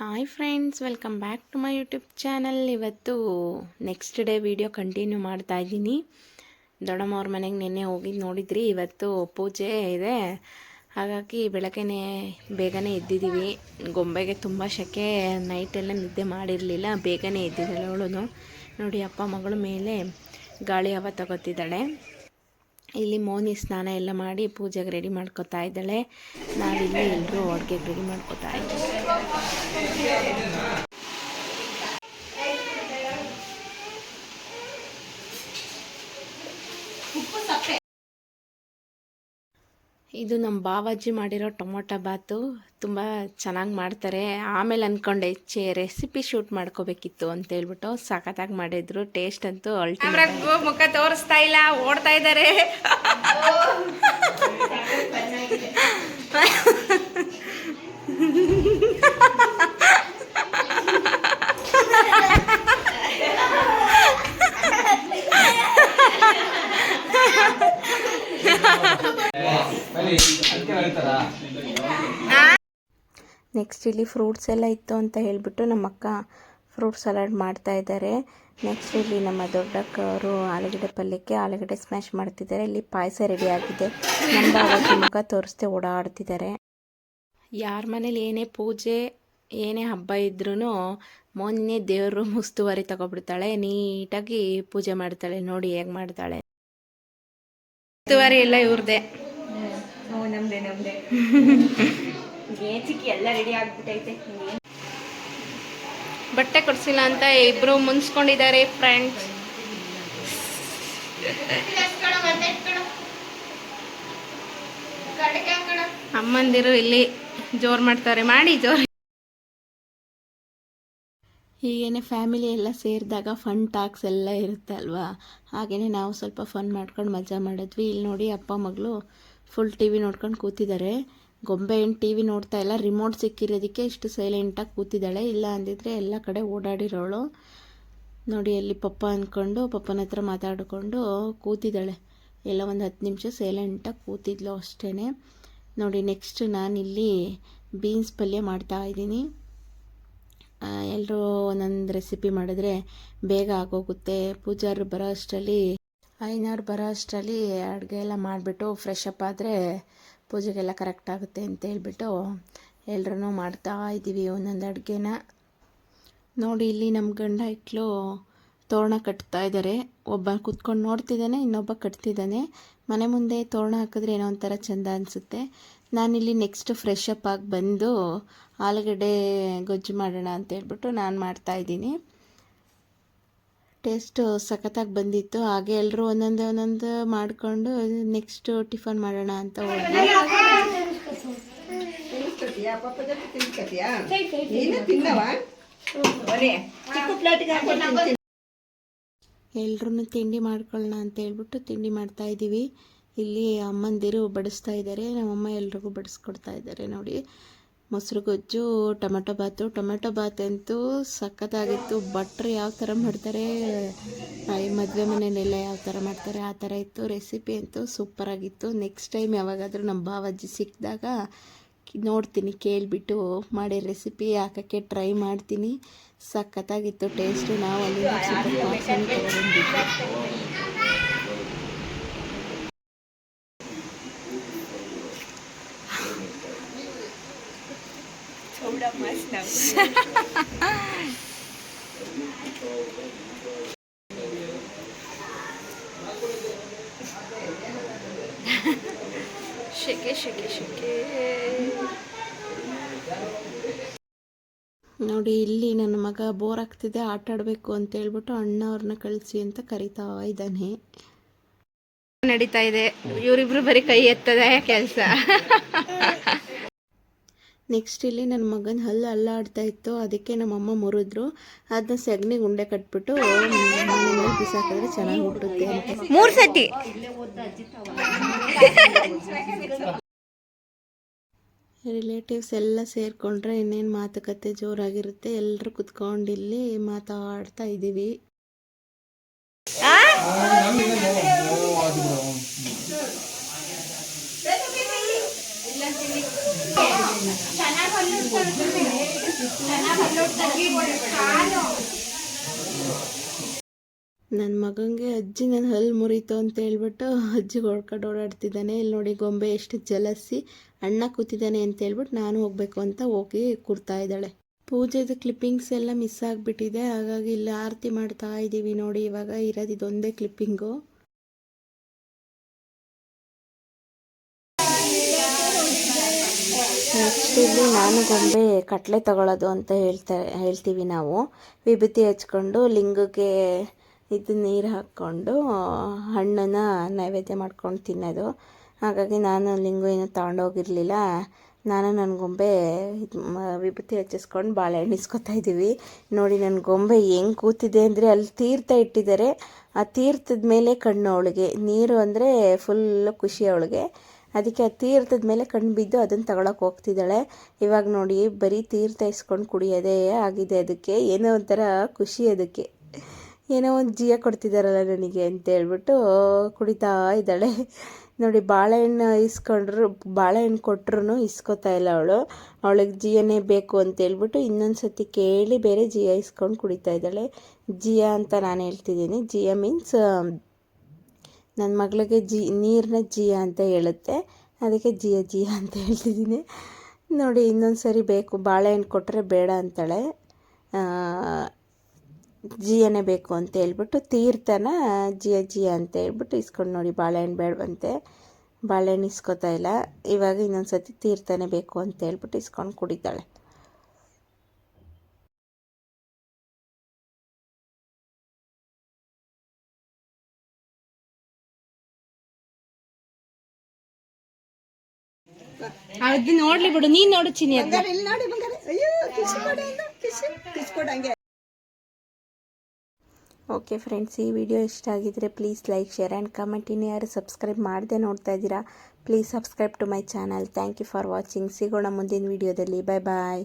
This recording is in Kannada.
Hi friends welcome back to my YouTube channel ಇವತ್ತು ನೆಕ್ಸ್ಟ್ ಡೇ ವಿಡಿಯೋ ಕಂಟಿನ್ಯೂ ಮಾಡ್ತಾ ಇದ್ದೀನಿ. ದೊಡ್ಡಮ್ಮವ್ರ ಮನೆಗೆ ನಿನ್ನೆ ಹೋಗಿದ್ದು ನೋಡಿದ್ರಿ, ಇವತ್ತು ಪೂಜೆ ಇದೆ. ಹಾಗಾಗಿ ಬೆಳಗ್ಗೆನೇ ಬೇಗನೆ ಎದ್ದಿದ್ದೀವಿ ಗೊಂಬೆಗೆ ತುಂಬ ಶೆಕೆ ನೈಟೆಲ್ಲ ನಿದ್ದೆ ಮಾಡಿರಲಿಲ್ಲ, ಬೇಗನೆ ಎದ್ದಿದ್ದಾಳೆ ಅವಳು. ನೋಡಿ, ಅಪ್ಪ ಮಗಳು ಮೇಲೆ ಗಾಳಿ ಹವ ತಗೋತಿದ್ದಾಳೆ. ಇಲ್ಲಿ ಮೋನಿ ಸ್ನಾನ ಎಲ್ಲ ಮಾಡಿ ಪೂಜೆಗೆ ರೆಡಿ ಮಾಡ್ಕೊತಾ ಇದ್ದಾಳೆ. ನಾವಿಲ್ಲಿ ಎಲ್ಲರೂ ಅಡುಗೆಗೆ ರೆಡಿ ಮಾಡ್ಕೊತಾ ಇದ್ದೀವಿ. ಇದು ನಮ್ಮ ಬಾವಾಜಿ ಮಾಡಿರೋ ಟೊಮೊಟೊ ಬಾತು ತುಂಬ ಚೆನ್ನಾಗಿ ಮಾಡ್ತಾರೆ. ಆಮೇಲೆ ಅಂದ್ಕೊಂಡೆ ಹೆಚ್ಚೆ ರೆಸಿಪಿ ಶೂಟ್ ಮಾಡ್ಕೋಬೇಕಿತ್ತು ಅಂತ ಹೇಳ್ಬಿಟ್ಟು ಸಖತ್ತಾಗಿ ಮಾಡಿದ್ರು. ಟೇಸ್ಟ್ ಅಂತೂ ಮುಖ ತೋರಿಸ್ತಾ ಇಲ್ಲ ಓಡ್ತಾ ಇದ್ದಾರೆ ನೆಕ್ಸ್ಟ್ ಇಲ್ಲಿ ಫ್ರೂಟ್ಸ್ ಎಲ್ಲ ಇತ್ತು ಅಂತ ಹೇಳಿಬಿಟ್ಟು ನಮ್ಮ ಅಕ್ಕ ಫ್ರೂಟ್ ಸಲಾಡ್ ಮಾಡ್ತಾ ಇದ್ದಾರೆ. ನೆಕ್ಸ್ಟ್ ಇಲ್ಲಿ ನಮ್ಮ ದೊಡ್ಡಕ್ಕ ಅವರು ಆಲೂಗಡ್ಡೆ ಪಲ್ಯಕ್ಕೆ ಆಲೂಗಡ್ಡೆ ಸ್ಮ್ಯಾಶ್ ಮಾಡ್ತಿದ್ದಾರೆ. ಇಲ್ಲಿ ಪಾಯಸ ರೆಡಿ ಆಗಿದೆ. ನಮ್ಮ ಮುಖ ತೋರಿಸ್ದೆ ಓಡಾಡ್ತಿದ್ದಾರೆ. ಯಾರ ಮನೇಲಿ ಏನೇ ಪೂಜೆ ಏನೇ ಹಬ್ಬ ಇದ್ರೂ ಮೊನ್ನೆ ದೇವರು ಮುಸ್ತುವಾರಿ ತಗೊಬಿಡ್ತಾಳೆ ನೀಟಾಗಿ ಪೂಜೆ ಮಾಡ್ತಾಳೆ. ನೋಡಿ ಹೇಗೆ ಮಾಡ್ತಾಳೆ. ಮುಸ್ತುವಾರಿ ಎಲ್ಲ ಇವ್ರದ್ದೇ ಹ್ಞೂ ನಮ್ದೆ ನಮ್ದೆ. ಎಲ್ಲ ರೆಡಿ ಆಗ್ಬಿಟ್ಟೈತೆ. ಬಟ್ಟೆ ಕೊಡ್ಸಿಲ್ಲ ಅಂತ ಇಬ್ರು ಮುನ್ಸ್ಕೊಂಡಿದ್ದಾರೆ ಫ್ರೆಂಡ್ಸ್ ಅಮ್ಮಂದಿರು ಇಲ್ಲಿ ಜೋರು ಮಾಡ್ತಾರೆ. ಮಾಡಿ ಜೋರು. ಹೀಗೇನೆ ಫ್ಯಾಮಿಲಿ ಎಲ್ಲ ಸೇರಿದಾಗ ಫನ್ ಟಾಕ್ಸ್ ಎಲ್ಲ ಇರುತ್ತೆ ಅಲ್ವಾ? ಹಾಗೆಯೇ ನಾವು ಸ್ವಲ್ಪ ಫನ್ ಮಾಡ್ಕೊಂಡು ಮಜಾ ಮಾಡಿದ್ವಿ. ಇಲ್ಲಿ ನೋಡಿ ಅಪ್ಪ ಮಗಳು. ಫುಲ್ ಟಿ ವಿ ನೋಡ್ಕೊಂಡು ಕೂತಿದ್ದಾರೆ. ಗೊಂಬೆ ಏನು ಟಿ ವಿ ನೋಡ್ತಾ ಇಲ್ಲ. ರಿಮೋಟ್ ಸಿಕ್ಕಿರೋದಕ್ಕೆ ಇಷ್ಟು ಸೈಲೆಂಟಾಗಿ ಕೂತಿದ್ದಾಳೆ. ಇಲ್ಲ ಅಂದಿದ್ರೆ ಎಲ್ಲ ಕಡೆ ಓಡಾಡಿರೋಳು. ನೋಡಿ ಅಲ್ಲಿ ಪಪ್ಪ ಅಂದ್ಕೊಂಡು ಪಪ್ಪನ ಹತ್ರ ಮಾತಾಡಿಕೊಂಡು ಕೂತಿದ್ದಾಳೆ. ಎಲ್ಲ ಒಂದು ಹತ್ತು ನಿಮಿಷ ಸೈಲೆಂಟಾಗಿ ಕೂತಿದ್ಲು ಅಷ್ಟೇ ನೋಡಿ ನೆಕ್ಸ್ಟ್ ನಾನಿಲ್ಲಿ ಬೀನ್ಸ್ ಪಲ್ಯ ಮಾಡ್ತಾ ಇದ್ದೀನಿ. ಎಲ್ಲರೂ ಒಂದೊಂದು ರೆಸಿಪಿ ಮಾಡಿದ್ರೆ ಬೇಗ ಆಗೋಗುತ್ತೆ. ಪೂಜಾರು ಬರೋ ಅಷ್ಟರಲ್ಲಿ ಐನವ್ರು ಬರೋ ಅಷ್ಟರಲ್ಲಿ ಅಡುಗೆ ಎಲ್ಲ ಮಾಡಿಬಿಟ್ಟು ಫ್ರೆಶ್ ಅಪ್ ಆದರೆ ಪೂಜೆಗೆಲ್ಲ ಕರೆಕ್ಟ್ ಆಗುತ್ತೆ ಅಂತ ಹೇಳ್ಬಿಟ್ಟು ಎಲ್ಲರೂ ಮಾಡ್ತಾ ಇದ್ದೀವಿ ಒಂದೊಂದು ಅಡುಗೆನ. ನೋಡಿ ಇಲ್ಲಿ ನಮ್ಮ ಗಂಡ ಇಟ್ಲು ತೋರಣ ಕಟ್ತಾ ಇದ್ದಾರೆ ಒಬ್ಬ ಕುತ್ಕೊಂಡು ನೋಡ್ತಿದ್ದಾನೆ ಇನ್ನೊಬ್ಬ ಕಟ್ತಿದ್ದಾನೆ ಮನೆ ಮುಂದೆ ತೋರಣ ಹಾಕಿದ್ರೆ ಏನೋ ಒಂಥರ ಚೆಂದ ಅನಿಸುತ್ತೆ. ನಾನಿಲ್ಲಿ ನೆಕ್ಸ್ಟ್ ಫ್ರೆಶ್ ಅಪ್ ಆಗಿ ಬಂದು ಆಲೂಗಡ್ಡೆ ಗೊಜ್ಜು ಮಾಡೋಣ ಅಂತ ಹೇಳ್ಬಿಟ್ಟು ನಾನು ಮಾಡ್ತಾ ಇದ್ದೀನಿ. ಟೇಸ್ಟು ಸಖತ್ತಾಗಿ ಬಂದಿತ್ತು. ಹಾಗೆ ಎಲ್ಲರೂ ಒಂದೊಂದು ಒಂದೊಂದು ಮಾಡಿಕೊಂಡು ನೆಕ್ಸ್ಟು ಟಿಫನ್ ಮಾಡೋಣ ಅಂತ ಹೋದ್ವಿ. ಎಲ್ರು ತಿಂಡಿ ಮಾಡ್ಕೊಳ್ಳೋಣ ಅಂತ ಹೇಳ್ಬಿಟ್ಟು ತಿಂಡಿ ಮಾಡ್ತಾ ಇದ್ದೀವಿ. ಇಲ್ಲಿ ಅಮ್ಮಂದಿರು ಬಡಿಸ್ತಾ ಇದ್ದಾರೆ. ನಮ್ಮಮ್ಮ ಎಲ್ರಿಗೂ ಬಡಿಸ್ಕೊಡ್ತಾ ಇದ್ದಾರೆ ನೋಡಿ. ಮೊಸರು ಗೊಜ್ಜು ಟೊಮೆಟೊ ಬಾತು ಟೊಮೆಟೊ ಬಾತ್ ಅಂತೂ ಸಖತ್ತಾಗಿತ್ತು. ಭಟ್ರು ಯಾವ ಥರ ಮಾಡ್ತಾರೆ ಈ ಮದುವೆ ಮನೆಯಲ್ಲೆಲ್ಲ ಯಾವ ಥರ ಮಾಡ್ತಾರೆ, ಆ ಥರ ಇತ್ತು. ರೆಸಿಪಿ ಅಂತೂ ಸೂಪರಾಗಿತ್ತು ನೆಕ್ಸ್ಟ್ ಟೈಮ್ ಯಾವಾಗಾದರೂ ನಮ್ಮ ಬಾವಜ್ಜಿ ಸಿಕ್ಕಿದಾಗ ನೋಡ್ತೀನಿ, ಕೇಳಿಬಿಟ್ಟು ಮಾಡಿ ರೆಸಿಪಿ ಹಾಕೋಕ್ಕೆ ಟ್ರೈ ಮಾಡ್ತೀನಿ. ಸಖತ್ತಾಗಿತ್ತು, ಟೇಸ್ಟು. ನಾವು ಅಲ್ಲಿಂದ ನಾವು ಶೆಕೆ ಶೆಕೆ ಶೆಕೆ ನೋಡಿ, ಇಲ್ಲಿ ನನ್ನ ಮಗ ಬೋರ್ ಆಗ್ತಿದೆ, ಆಟ ಆಡಬೇಕು ಅಂತ ಹೇಳ್ಬಿಟ್ಟು ಅಣ್ಣ ಅವ್ರನ್ನ ಕಳಿಸಿ ಅಂತ ಕರಿತಾ ಇದ್ದಾನೆ. ನಡೀತಾ ಇದೆ. ಇವರಿಬ್ರು ಬರೀ ಕೈ ಎತ್ತದ ಕೆಲಸ. ನೆಕ್ಸ್ಟ್ ಇಲ್ಲಿ ನನ್ನ ಮಗನ ಹಲ್ಲು ಅಲ್ಲಾಡ್ತಾ ಇತ್ತು. ಅದಕ್ಕೆ ನಮ್ಮಮ್ಮ ಮುರಿದ್ರು. ಅದನ್ನ ಸೆಗಣಿಗೆ ಗುಂಡೆ ಕಟ್ಬಿಟ್ಟು ಬಿಸಾಕಿದ್ರೆ ಚೆನ್ನಾಗಿ ಹುಟ್ಟುತ್ತೆ ಅಂತ. ಮೂರು ಸತಿ. ರಿಲೇಟಿವ್ಸ್ ಎಲ್ಲ ಸೇರಿಕೊಂಡ್ರೆ ಇನ್ನೇನು ಮಾತುಕತೆ ಜೋರಾಗಿರುತ್ತೆ. ಎಲ್ಲರೂ ಕುತ್ಕೊಂಡು ಇಲ್ಲಿ ಮಾತಾಡ್ತಾ ಇದ್ದೀವಿ ನನ್ನ ಮಗನಿಗೆ ಅಜ್ಜಿ ನನ್ನ ಹಲ್ಲು ಮುರಿತು ಅಂತ ಹೇಳ್ಬಿಟ್ಟು ಅಜ್ಜಿ ಹೊಡ್ಕೊಂಡು ಓಡಾಡ್ತಿದ್ದಾನೆ. ಇಲ್ಲಿ ನೋಡಿ ಗೊಂಬೆ ಎಷ್ಟು ಜಲಸಿ, ಅಣ್ಣ ಕೂತಿದ್ದಾನೆ ಅಂತ ಹೇಳ್ಬಿಟ್ಟು ನಾನು ಹೋಗ್ಬೇಕು ಅಂತ ಹೋಗಿ ಕೂರ್ತಾ ಇದ್ದಾಳೆ. ಪೂಜೆದು ಕ್ಲಿಪ್ಪಿಂಗ್ಸ್ ಎಲ್ಲ ಮಿಸ್ ಆಗಿಬಿಟ್ಟಿದೆ. ಹಾಗಾಗಿ ಇಲ್ಲಿ ಆರತಿ ಮಾಡ್ತಾ ಇದ್ದೀವಿ ನೋಡಿ ಇವಾಗ. ಇರೋದು ಇದೊಂದೇ ಕ್ಲಿಪ್ಪಿಂಗು ಇಲ್ಲಿ ನಾನು ಗೊಂಬೆ ಕಟ್ಲೆ ತಗೊಳ್ಳೋದು ಅಂತ ಹೇಳ್ತಾರೆ ಹೇಳ್ತೀವಿ ನಾವು. ವಿಭೂತಿ ಹಚ್ಕೊಂಡು ಲಿಂಗಕ್ಕೆ ಇದು ನೀರು ಹಾಕ್ಕೊಂಡು ಹಣ್ಣನ್ನು ನೈವೇದ್ಯ ಮಾಡ್ಕೊಂಡು ತಿನ್ನೋದು. ಹಾಗಾಗಿ ನಾನು ಲಿಂಗು ಏನೂ ತಗೊಂಡೋಗಿರಲಿಲ್ಲ. ನಾನು ನನ್ನ ಗೊಂಬೆ ವಿಭೂತಿ ಹಚ್ಚಿಸ್ಕೊಂಡು ಬಾಳೆಹಣ್ಣು ಇಸ್ಕೊತಾ ಇದ್ದೀವಿ. ನೋಡಿ ನನ್ನ ಗೊಂಬೆ ಹೆಂಗೆ ಕೂತಿದೆ ಅಂದರೆ ಅಲ್ಲಿ ತೀರ್ಥ ಇಟ್ಟಿದ್ದಾರೆ. ಆ ತೀರ್ಥದ ಮೇಲೆ ಕಣ್ಣು ಅವಳಿಗೆ. ನೀರು ಅಂದರೆ ಫುಲ್ಲು ಖುಷಿ ಅವಳಿಗೆ. ಅದಕ್ಕೆ ಆ ತೀರ್ಥದ ಮೇಲೆ ಕಣ್ಣು ಬಿದ್ದು ಅದನ್ನು ತಗೊಳಕ್ಕೆ ಹೋಗ್ತಿದ್ದಾಳೆ. ಇವಾಗ ನೋಡಿ, ಬರೀ ತೀರ್ಥ ಇಸ್ಕೊಂಡು ಕುಡಿಯೋದೇ ಆಗಿದೆ ಅದಕ್ಕೆ. ಏನೋ ಒಂಥರ ಖುಷಿ ಅದಕ್ಕೆ. ಏನೋ ಒಂದು ಜೀವ ಕೊಡ್ತಿದ್ದಾರಲ್ಲ ನನಗೆ ಅಂತ ಹೇಳ್ಬಿಟ್ಟು ಕುಡಿತಾ ಇದ್ದಾಳೆ. ನೋಡಿ, ಬಾಳೆಹಣ್ಣು ಇಸ್ಕೊಂಡ್ರು, ಬಾಳೆಹಣ್ಣು ಕೊಟ್ರು ಇಸ್ಕೊತಾ ಇಲ್ಲ ಅವಳು. ಅವಳಿಗೆ ಜಿಯನೇ ಬೇಕು ಅಂತ ಹೇಳ್ಬಿಟ್ಟು ಇನ್ನೊಂದು ಸತಿ ಕೇಳಿ ಬೇರೆ ಜಿಯ ಇಸ್ಕೊಂಡು ಕುಡಿತಾ ಇದ್ದಾಳೆ. ಜಿಯ ಅಂತ ನಾನು ಹೇಳ್ತಿದ್ದೀನಿ. ಜಿಯ ಮೀನ್ಸ್ ನನ್ನ ಮಗಳಿಗೆ ಜಿ ನೀರನ್ನ ಜಿಯ ಅಂತ ಹೇಳುತ್ತೆ. ಅದಕ್ಕೆ ಜಿಯ ಜಿಯ ಅಂತ ಹೇಳ್ತಿದ್ದೀನಿ. ನೋಡಿ ಇನ್ನೊಂದು ಸರಿ ಬೇಕು. ಬಾಳೆಹಣ್ಣು ಕೊಟ್ಟರೆ ಬೇಡ ಅಂತಾಳೆ. ಜಿಯನೇ ಬೇಕು ಅಂತ ಹೇಳ್ಬಿಟ್ಟು ತೀರ್ಥನ ಜಿಯ ಜಿಯ ಅಂತ ಹೇಳ್ಬಿಟ್ಟು ಇಸ್ಕೊಂಡು ನೋಡಿ, ಬಾಳೆಹಣ್ಣು ಬೇಡವಂತೆ. ಬಾಳೆಹಣ್ಣು ಇಸ್ಕೊತಾ ಇಲ್ಲ. ಇವಾಗ ಇನ್ನೊಂದು ಸತಿ ತೀರ್ಥನೇ ಬೇಕು ಅಂತ ಹೇಳ್ಬಿಟ್ಟು ಇಸ್ಕೊಂಡು ಕುಡಿತಾಳೆ. ಅದು ನೋಡ್ಲಿ ಬಿಡು ನೀನ್ ನೋಡು ಚಿನಿ ಬಂಗಾರ ಇಲ್ಲಿ ನೋಡಿ ಬಂಗಾರ. ಅಯ್ಯೋ ಕಿಸ್ ಕೊಡ ಕಿಸ್ ಕಿಸ್ ಕೊಡ ಓಕೆ ಫ್ರೆಂಡ್ಸ್ ಈ ವಿಡಿಯೋ ಇಷ್ಟ ಆಗಿದ್ರೆ please like share and comment ಇನ್ನು ಯಾರು ಸಬ್ಸ್ಕ್ರೈಬ್ ಮಾಡದೆ ನೋಡ್ತಾ ಇದ್ದೀರಾ please subscribe to my channel thank you for watching ಸಿಗೋಣ ಮುಂದಿನ ವಿಡಿಯೋದಲ್ಲಿ. ಬಾಯ್ ಬಾಯ್